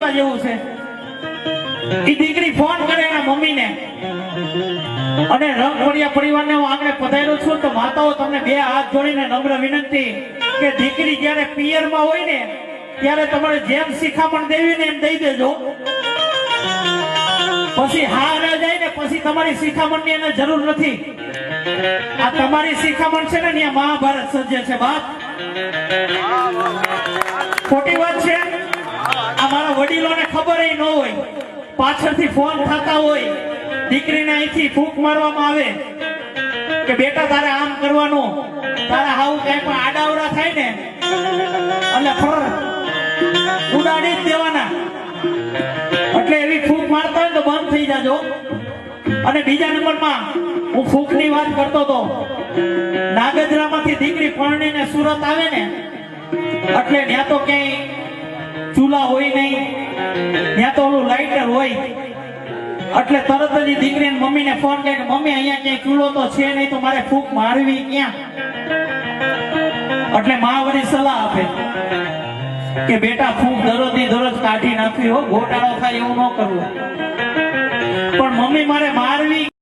ને શિખામણ ને પછી હા ન જાય ને પછી તમારી શિખામણની એને જરૂર નથી. આ તમારી શિખામણ છે ને મહાભારત સર્જે છે બાપ. ખોટી વાત છે? મારા વડીલોને ખબર ન હોય. પાછળથી ફોન થતા હોય. દીકરીને અહીંથી ફૂંક મારવામાં આવે. કે બેટા, તારે આમ કરવાનું. તારે હાવ કઈ પણ આડાવડા થાય ને એટલે ફર ઉડાડી જ દેવાના. એટલે એવી ફૂંક મારતા હોય તો બંધ થઈ જાજો. અને બીજા નંબરમાં હું ફૂંકની વાત કરતો હતો. નાગજરામાંથી દીકરી પરણીને સુરત આવે ને, એટલે ત્યાં તો ક્યાંય ચૂલા હોય નહીં. ત્યાં તો ઓલું લાઇટર હોય. એટલે તરત જ દીકરી મમ્મી ને ફોન કરે કે મમ્મી, અહીંયા ક્યાંય ચૂલો તો છે નહીં, તો મારે ફૂક મારવી ક્યાં? એટલે મા વળી સલાહ આપે કે, બેટા, ફૂંક દરરોજની દરરોજ કાઢી નાખવી હો, ગોટાળો થાય એવું ન કરવું. પણ મમ્મી મારે મારવી